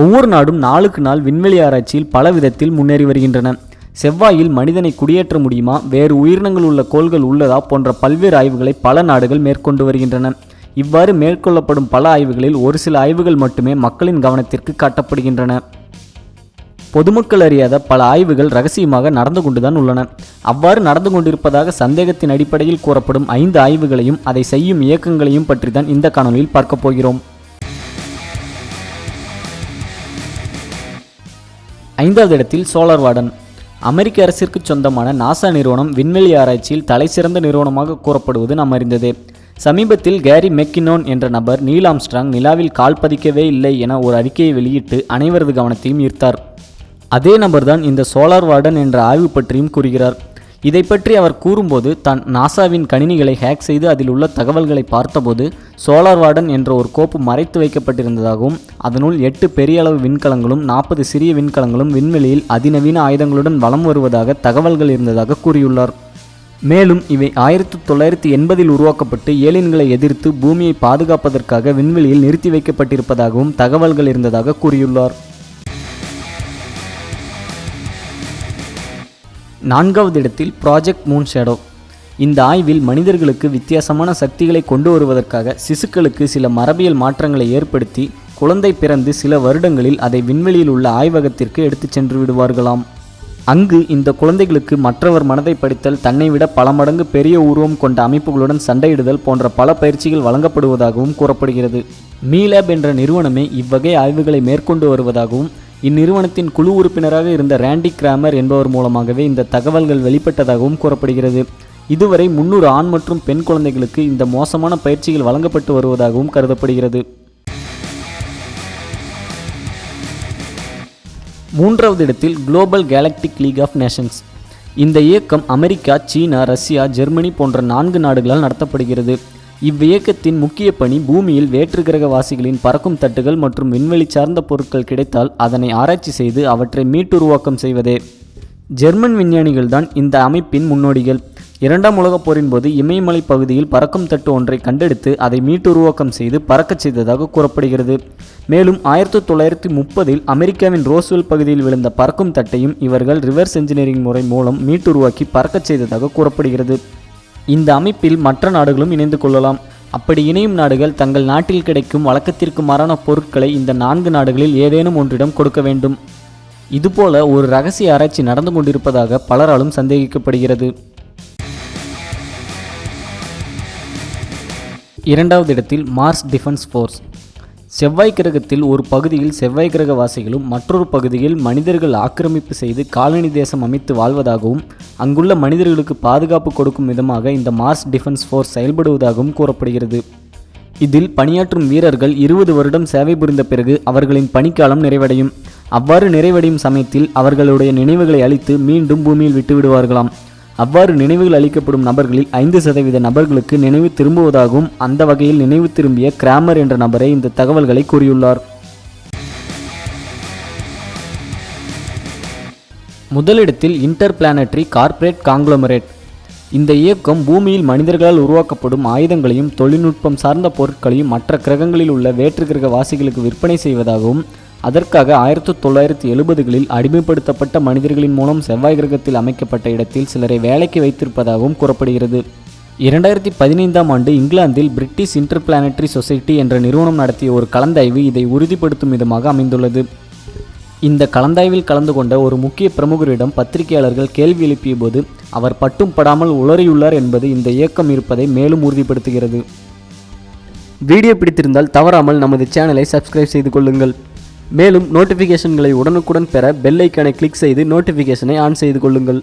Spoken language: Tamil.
ஒவ்வொரு நாடும் நாளுக்கு நாள் விண்வெளி ஆராய்ச்சியில் பல விதத்தில் முன்னேறி வருகின்றன. செவ்வாயில் மனிதனை குடியேற்ற முடியுமா? வேறு உயிரினங்கள் உள்ள கோள்கள் உள்ளதா? போன்ற பல்வேறு ஆய்வுகளை பல நாடுகள் மேற்கொண்டு வருகின்றன. இவ்வாறு மேற்கொள்ளப்படும் பல ஆய்வுகளில் ஒரு சில ஆய்வுகள் மட்டுமே மக்களின் கவனத்திற்கு காட்டப்படுகின்றன. பொதுமக்கள் அறியாத பல ஆய்வுகள் ரகசியமாக நடந்து கொண்டுதான் உள்ளன. அவ்வாறு நடந்து கொண்டிருப்பதாக சந்தேகத்தின் அடிப்படையில் கூறப்படும் ஐந்து ஆய்வுகளையும் அதை செய்யும் இயக்கங்களையும் பற்றி தான் இந்த காணொலியில் பார்க்க போகிறோம். ஐந்தாவது இடத்தில் சோலார் வார்டன். அமெரிக்க அரசிற்கு சொந்தமான நாசா நிறுவனம் விண்வெளி ஆராய்ச்சியில் தலைசிறந்த நிறுவனமாக கூறப்படுவது நாம் அறிந்ததே. சமீபத்தில் கேரி மெக்கினோன் என்ற நபர் நீல் ஆம்ஸ்ட்ராங் நிலாவில் கால் பதிக்கவே இல்லை என ஒரு அறிக்கையை வெளியிட்டு அனைவரது கவனத்தையும் ஈர்த்தார். அதே நபர்தான் இந்த சோலார் வார்டன் என்ற ஆய்வு பற்றியும் கூறுகிறார். இதை பற்றி அவர் கூறும்போது தான் நாசாவின் கணினிகளை ஹேக் செய்து அதில் உள்ள தகவல்களை பார்த்தபோது சோலார் வார்டன் என்ற ஒரு கோப்பு மறைத்து வைக்கப்பட்டிருந்ததாகவும் அதனுள் எட்டு பெரிய அளவு விண்கலங்களும் நாற்பது சிறிய விண்கலங்களும் விண்வெளியில் அதிநவீன ஆயுதங்களுடன் வலம் வருவதாக தகவல்கள் இருந்ததாக கூறியுள்ளார். மேலும் இவை ஆயிரத்தி தொள்ளாயிரத்தி எண்பதில் உருவாக்கப்பட்டு ஏலியன்களை எதிர்த்து பூமியை பாதுகாப்பதற்காக விண்வெளியில் நிறுத்தி வைக்கப்பட்டிருப்பதாகவும் தகவல்கள் இருந்ததாக கூறியுள்ளார். நான்காவது இடத்தில் ப்ராஜெக்ட் மூன் ஷேடோ இந்த ஆய்வில் மனிதர்களுக்கு வித்தியாசமான சக்திகளை கொண்டு வருவதற்காக சிசுக்களுக்கு சில மரபியல் மாற்றங்களை ஏற்படுத்தி குழந்தை பிறந்து சில வருடங்களில் அதை விண்வெளியில் உள்ள ஆய்வகத்திற்கு எடுத்துச் சென்று விடுவார்களாம். அங்கு இந்த குழந்தைகளுக்கு மற்றவர் மனதை படித்தல் தன்னை விட பல மடங்கு பெரிய உருவம் கொண்ட அமைப்புகளுடன் சண்டையிடுதல் போன்ற பல பயிற்சிகள் வழங்கப்படுவதாகவும் கூறப்படுகிறது. மீலேப் என்ற நிறுவனமே இவ்வகை ஆய்வுகளை மேற்கொண்டு வருவதாகவும் இந்நிறுவனத்தின் குழு உறுப்பினராக இருந்த ரேண்டி கிராமர் என்பவர் மூலமாகவே இந்த தகவல்கள் வெளிப்பட்டதாகவும் கூறப்படுகிறது. இதுவரை முன்னூறு ஆண் மற்றும் பெண் குழந்தைகளுக்கு இந்த மோசமான பயிற்சிகள் வழங்கப்பட்டு வருவதாகவும் கருதப்படுகிறது. மூன்றாவது இடத்தில் global galactic league of nations இந்த இயக்கம் அமெரிக்கா சீனா ரஷ்யா ஜெர்மனி போன்ற நான்கு நாடுகளால் நடத்தப்படுகிறது. இவ்வியக்கத்தின் முக்கிய பணி பூமியில் வேற்று வாசிகளின் பறக்கும் தட்டுகள் மற்றும் விண்வெளி சார்ந்த பொருட்கள் கிடைத்தால் அதனை ஆராய்ச்சி செய்து அவற்றை மீட்டுருவாக்கம் செய்வதே. ஜெர்மன் விஞ்ஞானிகள்தான் இந்த அமைப்பின் முன்னோடிகள். இரண்டாம் உலகப் போரின் போது இமயமலை பகுதியில் பறக்கும் தட்டு ஒன்றை கண்டெடுத்து அதை மீட்டுருவாக்கம் செய்து பறக்கச் செய்ததாக கூறப்படுகிறது. மேலும் ஆயிரத்தி தொள்ளாயிரத்தி முப்பதில் அமெரிக்காவின் ரோஸ்வெல் பகுதியில் விழுந்த பறக்கும் தட்டையும் இவர்கள் ரிவர்ஸ் என்ஜினியரிங் முறை மூலம் மீட்டுருவாக்கி பறக்கச் செய்ததாக கூறப்படுகிறது. இந்த அமைப்பில் மற்ற நாடுகளும் இணைந்து கொள்ளலாம். அப்படி இணையும் நாடுகள் தங்கள் நாட்டில் கிடைக்கும் வழக்கத்திற்கு மாறான பொருட்களை இந்த நான்கு நாடுகளில் ஏதேனும் ஒன்றிடம் கொடுக்க வேண்டும். இதுபோல ஒரு ரகசிய ஆராய்ச்சி நடந்து கொண்டிருப்பதாக பலராலும் சந்தேகிக்கப்படுகிறது. இரண்டாவது இடத்தில் மார்ஸ் டிஃபென்ஸ் ஃபோர்ஸ் செவ்வாய் கிரகத்தில் ஒரு பகுதியில் செவ்வாய் கிரகவாசிகளும் மற்றொரு பகுதியில் மனிதர்கள் ஆக்கிரமிப்பு செய்து காலனி தேசம் அமைத்து வாழ்வதாகவும் அங்குள்ள மனிதர்களுக்கு பாதுகாப்பு கொடுக்கும் விதமாக இந்த மார்ஸ் டிஃபென்ஸ் ஃபோர்ஸ் செயல்படுவதாகவும் கூறப்படுகிறது. இதில் பணியாற்றும் வீரர்கள் இருபது வருடம் சேவை புரிந்த பிறகு அவர்களின் பணிக்காலம் நிறைவடையும். அவ்வாறு நிறைவடையும் சமயத்தில் அவர்களுடைய நினைவுகளை அழித்து மீண்டும் பூமியில் விட்டுவிடுவார்களாம் அவ்வாறு நினைவுகள் அளிக்கப்படும் நபர்களில் ஐந்து சதவீத நபர்களுக்கு நினைவு திரும்புவதாகவும் அந்த வகையில் நினைவு திரும்பிய கிராமர் என்ற நபரே இந்த தகவல்களை கூறியுள்ளார். முதலிடத்தில் இன்டர் பிளானட்ரி கார்ப்பரேட் காங்க்ளோமரேட். இந்த இயக்கம் பூமியில் மனிதர்களால் உருவாக்கப்படும் ஆயுதங்களையும் தொழில்நுட்பம் சார்ந்த பொருட்களையும் மற்ற கிரகங்களில் உள்ள வேற்று கிரக வாசிகளுக்கு விற்பனை செய்வதாகவும் அதற்காக ஆயிரத்தி தொள்ளாயிரத்தி எழுபதுகளில் அடிமைப்படுத்தப்பட்ட மனிதர்களின் மூலம் செவ்வாய் கிரகத்தில் அமைக்கப்பட்ட இடத்தில் சிலரை வேலைக்கு வைத்திருப்பதாகவும் கூறப்படுகிறது. இரண்டாயிரத்தி பதினைந்தாம் ஆண்டு இங்கிலாந்தில் பிரிட்டிஷ் இன்டர் பிளானட்டரி சொசைட்டி என்ற நிறுவனம் நடத்திய ஒரு கலந்தாய்வு இதை உறுதிப்படுத்தும் விதமாக அமைந்துள்ளது. இந்த கலந்தாய்வில் கலந்து கொண்ட ஒரு முக்கிய பிரமுகரிடம் பத்திரிகையாளர்கள் கேள்வி எழுப்பிய போது அவர் பட்டும் படாமல் உளறியுள்ளார் என்பது இந்த இயக்கம் இருப்பதை மேலும் உறுதிப்படுத்துகிறது. வீடியோ பிடித்திருந்தால் தவறாமல் நமது சேனலை சப்ஸ்கிரைப் செய்து கொள்ளுங்கள். மேலும் நோட்டிஃபிகேஷன்களை உடனுக்குடன் பெற பெல் ஐக்கனை கிளிக் செய்து நோட்டிஃபிகேஷனை ஆன் செய்து கொள்ளுங்கள்.